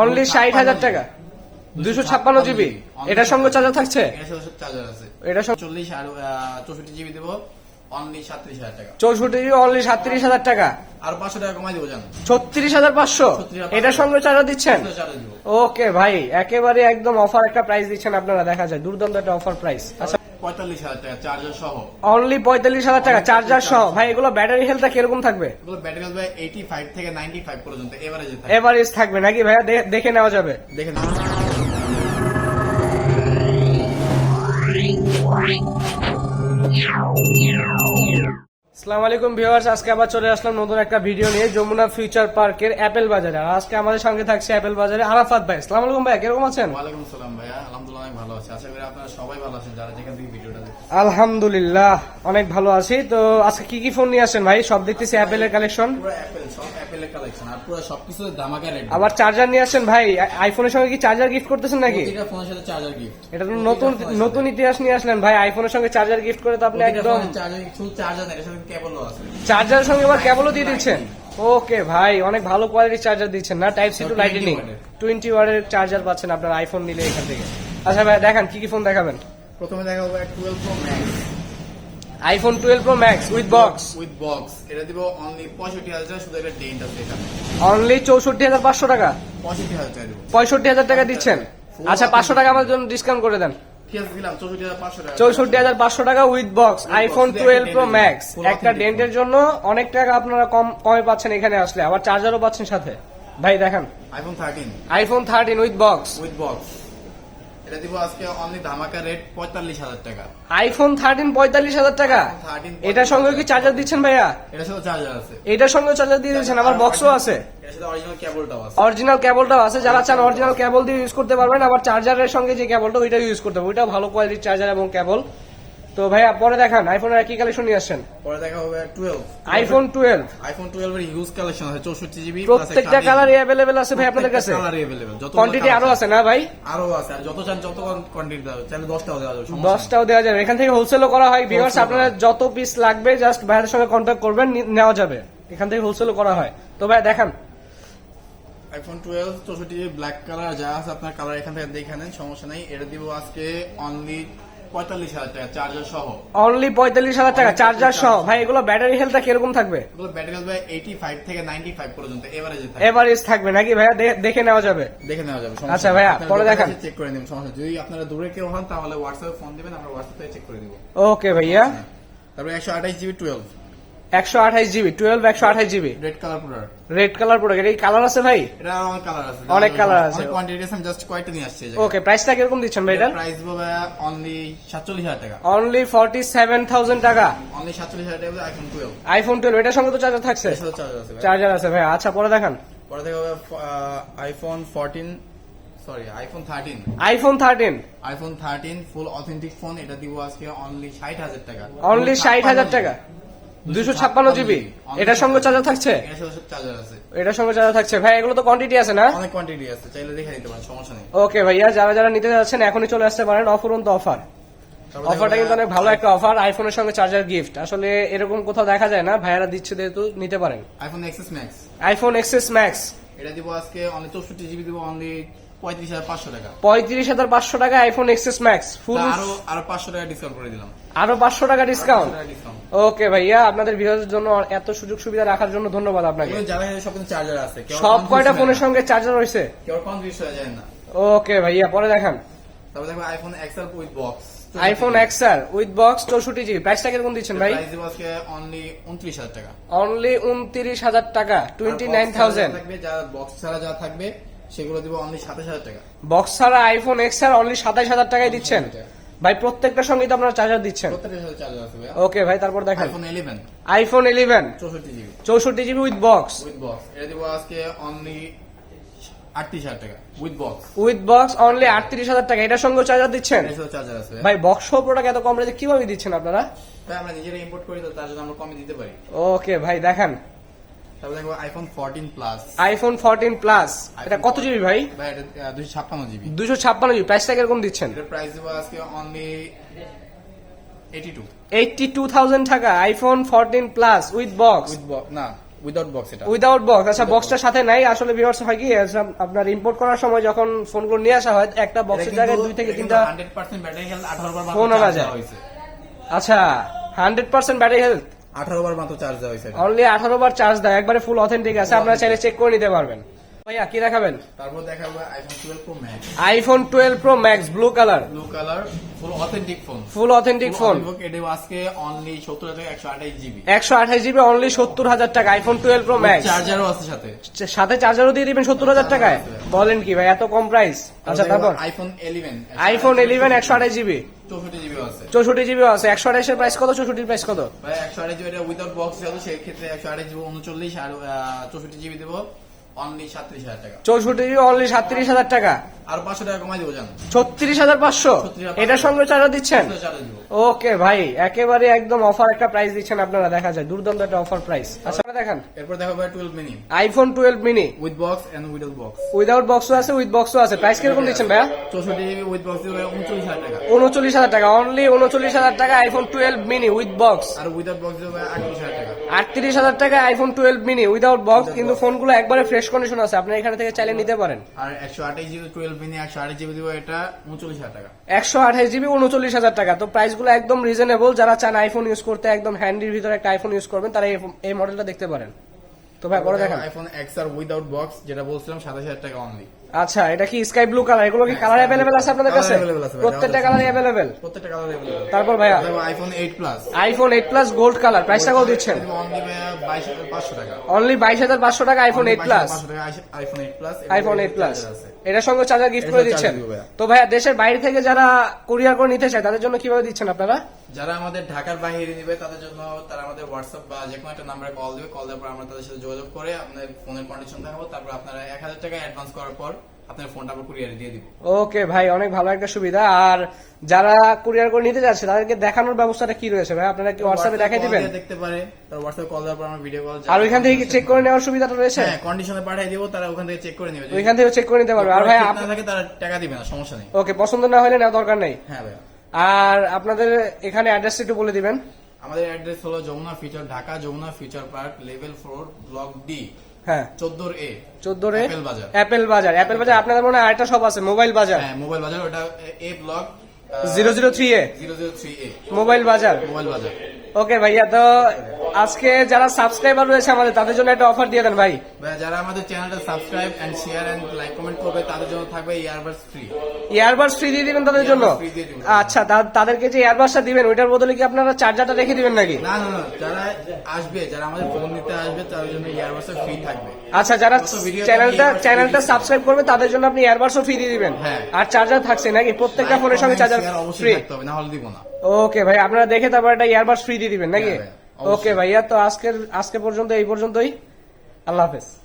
Only ষাট হাজার টাকা? দুশো ছাপ্পান্ন জিবি এটার সঙ্গে চার্জার থাকছে? চার্জার আছে। সঙ্গে চল্লিশ আর চৌষট্টি জিবি দেবো। অনলি সাতত্রিশ হাজার টাকা। চৌষট্টি জিবি অনলি সাতত্রিশ হাজার টাকা? আর পাঁচশো টাকা কমাই দেবো জান। ছত্রিশ হাজার পাঁচশো? এটার সঙ্গে চার্জার দিচ্ছেন? দেবো। ওকে ভাই একেবারে একদম অফার একটা প্রাইস দিচ্ছেন আপনারা দেখা যায়। দুর্দান্ত একটা অফার প্রাইস আচ্ছা পঁয়তাল্লিশ হাজার টাকা চার্জার সহ। অনলি পঁয়তাল্লিশ হাজার টাকা চার্জার সহ। ভাই এগুলো ব্যাটারি হেলথটা কীরকম থাকবে? এগুলো ব্যাটারি হেলথ এইটি ফাইভ থেকে নাইনটি ফাইভ পর্যন্ত এভারেজ এভারেজ থাকবে নাকি ভাইয়া? দেখে নেওয়া যাবে। দেখেন আসসালামু আলাইকুম ভিউয়ার্স আজকে আবার চলে আসলাম নতুন একটা ভিডিও নিয়ে যমুনা ফিউচার পার্কের অ্যাপেল বাজারে। আজকে আমাদের সঙ্গে থাকছে অ্যাপেল বাজারে আরাফাত ভাই। আসসালামু আলাইকুম ভাই কীরকম আছেন? ওয়ালাইকুম আসসালাম ভাইয়া আলহামদুলিল্লাহ ভালো আছে। আশা করি আপনারা সবাই ভালো আছেন যারা যেখান থেকে ভিডিওটা দেখছেন আলহামদুলিল্লাহ অনেক ভালো আছি। তো আজকে কি কি ফোন নিয়ে আসেন ভাই? সব দেখতেছি অ্যাপেলের কালেকশন পুরো অ্যাপেল সব অ্যাপেলের কালেকশন আর পুরো সবকিছু দামাকা রেট আবার চার্জার নিয়ে আসেন ভাই? আইফোনের সঙ্গে কি চার্জার গিফট করতেছেন নাকি? প্রতিটা ফোনের সাথে চার্জার গিফট এটা তো নতুন নতুন ইতিহাস নিয়ে আসলেন ভাই। আইফোনের সঙ্গে চার্জার গিফট করে তো আপনি একদম চার্জার শুধু চার্জার এর সাথে কেবলও আছে। চার্জারের সঙ্গে আবার কেবলও দিয়ে দিচ্ছেন? ওকে ভাই অনেক ভালো কোয়ালিটির চার্জার দিচ্ছেন। না টাইপ সি টু 20 লাইটেনিং ওয়াটের। টোয়েন্টি ওয়ার্ডের চার্জার পাচ্ছেন আপনার আইফোন নিলে এখান থেকে। আচ্ছা ভাই দেখান কি কি ফোন দেখাবেন? প্রথমে দেখা হবে twelve pro max iPhone twelve pro max with box with box এটা দিব অনলি পঁয়ষট্টি হাজার টাকা, শুধু একটা ডেন্ট আছে এখানে অনলি চৌষট্টি হাজার পাঁচশো টাকা? পঁয়ষট্টি হাজার টাকা দেবো। পঁয়ষট্টি হাজার টাকা দিচ্ছেন? আচ্ছা পাঁচশো টাকা আমার জন্য ডিসকাউন্ট করে দেন। চৌষট্টি হাজার পাঁচশো টাকা। With box iPhone twelve pro max একটা ডেন্টের জন্য অনেক টাকা আপনারা কম কমে পাচ্ছেন এখানে আসলে। আবার চার্জারও পাচ্ছেন সাথে। ভাই দেখেন। IPhone thirteen iPhone thirteen with box with box এটা দিব আজকে অনলি ধামাকা রেট পঁয়তাল্লিশ হাজার টাকা। আইফোন থার্টিন পঁয়তাল্লিশ হাজার টাকা? এটার সঙ্গে কি চার্জার দিচ্ছেন ভাইয়া? এটার সাথে চার্জার আছে। এটার সঙ্গে চার্জার দিয়ে দিচ্ছেন? আবার বক্সও আছে। অরিজিনাল কেবলটাও আছে। যারা চান অরিজিনাল কেবল দিয়ে ইউজ করতে পারবেন আবার চার্জারের সঙ্গে যে কেবলটা ওইটা ইউজ করতে হবে ওইটা ভালো কোয়ালিটির চার্জার এবং কেবল তো ভাইয়া পরে দেখান আইফোনের একই কালেকশন নিয়ে আসছেন? পরে দেখা হবে twelve iPhone twelve iPhone twelve এর হিউজ কালেকশন আছে চৌষট্টি জিবি প্রত্যেকটা কালার অ্যাভেলেবেল আছে ভাই আপনাদের কাছে? কালার এভেলেবেল যত কোয়ান্টিটি আরও আছে। না ভাই? আরও আছে আর যত চান যত কোয়ান্টিটি যাবে চাইলে দশটাও দেওয়া যাবে সমস্যা নেই। দশটাও দেওয়া যাবে। এখান থেকে হোলসেলও করা হয় ভিউয়ার্স আপনারা যত পিস লাগবে জাস্ট ভাইয়ের সঙ্গে কন্ট্যাক্ট করবেন নেওয়া যাবে। এখান থেকে হোলসেলও করা হয়। তো ভাই দেখান। আইফোন টুয়েলভ চৌষট্টি ব্ল্যাক কালার যা আছে আপনার কালার এখান থেকে দেখে নেন সমস্যা নেই। এটা দিব আজকে অনলি পঁয়তাল্লিশ হাজার টাকা চার্জার সহ। অনলি পঁয়তাল্লিশ হাজার টাকা চার্জার সহ। ভাই এগুলো ব্যাটারি হেলথটা কীরকম থাকবে? এগুলো ব্যাটারি হেলথ এইটি ফাইভ থেকে নাইনটি ফাইভ পর্যন্ত এভারেজে এভারেজ থাকবে নাকি ভাইয়া? দেখে নেওয়া যাবে। দেখে নেওয়া যাবে আচ্ছা ভাইয়া, পরে দেখান। চেক করে নেবেন সমস্যা যদি আপনারা দূরে কেউ হন তাহলে হোয়াটসঅ্যাপে ফোন দিবেন আমরা হোয়াটসঅ্যাপে চেক করে দিব। ওকে ভাইয়া। তারপরে একশো আঠাশ জিবি টুয়েলভ একশো আঠাইশ জিবি টুয়েলভ একশো আঠাইশ GB. Red colour product red colour product এই কালার আছে ভাই? এটা অনেক কালার আছে। অনেক colour আছে। কোয়ান্টিটি আছে জাস্ট কয়েকটা নিয়ে আসছি ওকে প্রাইসটা কীরকম দিচ্ছেন ভাই প্রাইস বলবে অনলি সাতচল্লিশ হাজার টাকা। অনলি ফর্টি সেভেন থাউজেন্ড টাকা। অনলি সাতচল্লিশ হাজার টাকা আইফোন টুয়েলভ আইফোন টুয়েলভ এটার সঙ্গে তো চার্জার থাকছে? চার্জার আছে ভাই। চার্জার আছে ভাই আচ্ছা পরে দেখান। পরে থেকে iPhone fourteen sorry iPhone thirteen iPhone thirteen iPhone thirteen full authentic phone এটা দিব আজকে অনলি ষাট হাজার টাকা। অনলি ষাট হাজার। টাকা। দুশো ছাপ্পান্ন জিবি এটার সঙ্গে চার্জার থাকছে? এটার সঙ্গে চার্জার থাকছে। ভাই এগুলো তো কোয়ান্টিটি আছে না? অনেক কোয়ান্টিটি আছে। চাইলে দেখে নিতে পারেন সমস্যা নেই। ওকে ভাইয়া যারা যারা নিতে যাচ্ছেন এখনই চলে আসতে পারেন অফুরন্ত অফার অফারটা কিন্তু অনেক ভালো একটা অফার আইফোনের সঙ্গে চার্জার গিফট আসলে এরকম কোথাও দেখা যায় না ভাইয়ারা দিচ্ছে যেহেতু নিতে পারেন। IPhone XS max iPhone XS max এটা দিব আজকে অনলি চৌষট্টি জিবি দিব অনলি পঁয়ত্রিশ হাজার পাঁচশো টাকা। পঁয়ত্রিশ হাজার পাঁচশো টাকা আইফোন এক্সএস ম্যাক্স ফুল আরও আরও পাঁচশো টাকা ডিসকাউন্ট করে দিলাম। আরও পাঁচশো টাকা ডিসকাউন্ট ওকে ভাইয়া আপনাদের ভিডিওর জন্য এত সুযোগ সুবিধা রাখার জন্য ধন্যবাদ আপনাকে। সব চার্জার আছে সব কয়টা ফোনের সঙ্গে চার্জার রয়েছে? কেউ কনফিউজ হয়ে যায় না। ওকে ভাইয়া পরে দেখান। তারপর দেখো iPhone XR with box iPhone XR with box চৌষট্টি জিবি প্রাইসটা কীরকম দিচ্ছেন ভাই? অনলি উনত্রিশ হাজার টাকা। অনলি উনত্রিশ হাজার টাকা টোয়েন্টি নাইন থাউজেন্ড থাকবে যা বক্স ছাড়া যা থাকবে সেগুলো দিব অনলি সাতাশ হাজার টাকা। বক্স ছাড়া আইফোন এক্সআর অনলি সাতাশ হাজার টাকায় দিচ্ছেন? ভাই প্রত্যেকটার সঙ্গে তো আপনারা চার্জার দিচ্ছেন। প্রত্যেকটা ওকে ভাই তারপর দেখেন। আইফোন ইলেভেন আইফোন ইলেভেন চৌষট্টি জিবি চৌষট্টি GB with box with box এটা দিব আজকে অনলি টাকা। With box with box only আটত্রিশ হাজার টাকা। এটার সঙ্গে চার্জার দিচ্ছেন? চার্জার আছে ভাই বক্স সহ প্রোডাক্ট এত কম রেটে কীভাবে দিচ্ছেন আপনারা? ভাই আমরা নিজেরা ইম্পোর্ট করি তো তার জন্য আমরা কমে দিতে পারি। ওকে ভাই দেখেন। তারপর দেখব iPhone fourteen plus iPhone fourteen plus এটা কত জিবি ভাই? এটা জিবি প্রাইসটা কীরকম দিচ্ছেন? প্রাইস দেবো আজকে অনলি টাকা iPhone fourteen plus with box with box না উইদাউট বক্স এটা। উইদাউট বক্স আচ্ছা বক্সটার সাথে নাই। আসলে ভিউয়ার্স হয় কি আচ্ছা, আপনার ইম্পোর্ট করার সময় যখন ফোনগুলো নিয়ে আসা হয় একটা বক্সের জায়গায় দুই থেকে তিনটা ব্যাটারি হেলথ বার ফোন আনা যায়। আচ্ছা হান্ড্রেড পার্সেন্ট ব্যাটারি হেলথ আঠারো বার মাত্র চার্জ দেওয়া হয়েছে অনলি আঠারো বার চার্জ দেয় একবারে ফুল অথেন্টিক আছে আপনারা চাইলে চেক করে নিতে পারবেন। ভাইয়া কি দেখাবেন? তারপর দেখাবো iPhone twelve pro max iPhone twelve pro max blue colour blue colour full authentic phone full authentic phone এটা আজকে অনলি সত্তর হাজার একশো আঠাশ জিবি একশো আঠাশ জিবি অনলি সত্তর হাজার টাকা আইফোন টুয়েলভ প্রো ম্যাক্স চার্জারও আছে সাথে। সাথে চার্জারও দিয়ে দিবেন সত্তর হাজার টাকায়? বলেন কি ভাই এত কম প্রাইস আচ্ছা তারপর আইফোন ইলেভেন আইফোন ইলেভেন একশো আঠাশ জিবি চৌষট্টি জিবি আছে। একশো আঠাশের প্রাইস কত? চৌষট্টির প্রাইস কত? ভাই একশো আঠাশ জিবি উইদাউট বক্স যেহেতু সেক্ষেত্রে একশো আঠাশ জিবি উনচল্লিশ আর চৌষট্টি জিবি দেবো অনলি সাতত্রিশ হাজার টাকা। চৌষট্টি জিবি অনলি সাতত্রিশ হাজার টাকা। আর পাঁচশো টাকা কমাই দেবো জান। ছত্রিশ হাজার পাঁচশো? 36,500 এটার সঙ্গে চার্জার দিচ্ছেন? ওকে ভাই একেবারে একদম অফার একটা প্রাইস দিচ্ছেন আপনারা দেখা যায়। দুর্দান্ত একটা অফার প্রাইস আচ্ছা দেখান। এরপর দেখো ভাই twelve mini iPhone twelve mini with box and without box without বক্সও আছে উইথ বক্সও আছে। প্রাইস কীরকম দিচ্ছেন ভাইয়া? চৌষট্টি জিবি উইথ বক্স উনচল্লিশ হাজার টাকা। উনচল্লিশ হাজার টাকা। অনলি উনচল্লিশ হাজার টাকা iPhone twelve mini with box R without box আটত্রিশ হাজার টাকা। আটত্রিশ হাজার টাকা iPhone twelve mini without box কিন্তু ফোনগুলো একবারে ফ্রেশ কন্ডিশন আছে। আপনি এখানে থেকে চাইলে নিতে পারেন। আর একশো আঠাশ জিবি টুয়েলভ মিনি একশো আঠাশ জিবি দেবো এটা উনচল্লিশ হাজার টাকা। একশো আঠাশ জিবি উনচল্লিশ হাজার টাকা। তো প্রাইসগুলো একদম রিজনেবল যারা চান আইফোন ইউজ করতে একদম হ্যান্ডির ভিতরে একটা আইফোন ইউজ করবেন তারা এই- মডেলটা দেখতে পারেন। তো ভাই দেখেন। IPhone XR without box যেটা বলছিলাম সাতাশ হাজার টাকা অনলি আচ্ছা এটা কি স্কাই ব্লু কালার এগুলো কি কালার অ্যাভেলেবেল আছে আপনাদের কাছে? প্রত্যেকটা কালার অ্যাভেলেবেল প্রত্যেকটা কালার অ্যাভেলেবল তারপর ভাইয়া? IPhone eight plus iPhone eight plus gold colour প্রাইসটা কত দিচ্ছেন? অনলি বাইশ হাজার পাঁচশো টাকা। IPhone eight plus iPhone eight plus iPhone eight plus এটার সঙ্গে চার্জার গিফট করে দিচ্ছেন। তো ভাইয়া দেশের বাইরে থেকে যারা কুরিয়ার করে নিতে চায় তাদের জন্য কীভাবে দিচ্ছেন আপনারা? যারা আমাদের ঢাকার বাইরে নিবে তাদের জন্য তারা আমাদের হোয়াটসঅ্যাপ বা যে কোনো একটা নাম্বারে কল দিবে। কল দেওয়ার পর আমরা তাদের সাথে যোগাযোগ করে আপনাদের ফোনের কন্ডিশন দেখাবো। তারপর আপনারা এক হাজার টাকা অ্যাডভান্স করার পর আপনার ফোনটা আমরা কুরিয়ারে দিয়ে দিব। ওকে ভাই অনেক ভালো একটা সুবিধা। আর যারা কুরিয়ার করে নিতে যাচ্ছে তাদেরকে দেখানোর ব্যবস্থাটা কি রয়েছে ভাই? আপনারা কি হোয়াটসঅ্যাপে দেখাই দিবেন? দেখতে পারে তার হোয়াটসঅ্যাপ কল দেওয়ার পর আমরা ভিডিও কল আর ওইখান থেকে চেক করে নেওয়ার সুবিধাটা রয়েছে? হ্যাঁ কন্ডিশনে পাঠিয়ে দিব তারা ওখান থেকে চেক করে নেবে। ওইখান থেকে চেক করে নিতে পারবে। আর ভাই তারা টাকা দিবে না সমস্যা নেই। ওকে পছন্দ না হলে নেওয়া দরকার নেই। হ্যাঁ ভাইয়া। আর আপনাদের এখানে অ্যাড্রেসটা একটু বলে দিবেন। আমাদের অ্যাড্রেস হলো Jamuna future Dhaka Jamuna future park level four block D হ্যাঁ। চোদ্দোর এ। চোদ্দ রে অ্যাপেল বাজার। অ্যাপেল বাজার। অ্যাপেল বাজার আপনাদের মনে হয় আরেকটা সব আছে মোবাইল বাজার? হ্যাঁ মোবাইল বাজার ওটা A block zero zero three A? Zero zero three A. Mobile বাজার? মোবাইল বাজার। ওকে ভাইয়া তো আজকে যারা সাবস্ক্রাইবার রয়েছে আমাদের তাদের জন্য একটা অফার দিয়ে দেন ভাই। যারা আমাদের চ্যানেলটা subscribe and share and like comment করবে তাদের জন্য থাকবে ইয়ারবাডস ফ্রি ইয়ারবাডস ফ্রি দিয়ে দিবেন তাদের জন্য। আচ্ছা তাদেরকে যে ইয়ারবাডসটা দিবেন ওইটার বদলে কি আপনারা চার্জারটা রেখে দিবেন নাকি? না না যারা আসবে যারা আমাদের ফোন নিতে আসবে তাদের জন্য ইয়ারবাডস ফ্রি থাকবে। আচ্ছা যারা চ্যানেলটা চ্যানেলটা সাবস্ক্রাইব করবে তাদের জন্য আপনি ইয়ারবাডসও ফ্রি দিয়ে দিবেন। হ্যাঁ। আর চার্জার থাকছে নাকি? প্রত্যেকটা ফোনের সঙ্গে চার্জার ফ্রি থাকতে হবে না হলে দিব না। ওকে ভাই আপনারা দেখে তারপর একটা ইয়ারবাস ফ্রি দিয়ে দিবেন নাকি? হ্যাঁ। ওকে ভাইয়া তো আজকের আজকে পর্যন্ত এই পর্যন্তই। আল্লাহ হাফেজ।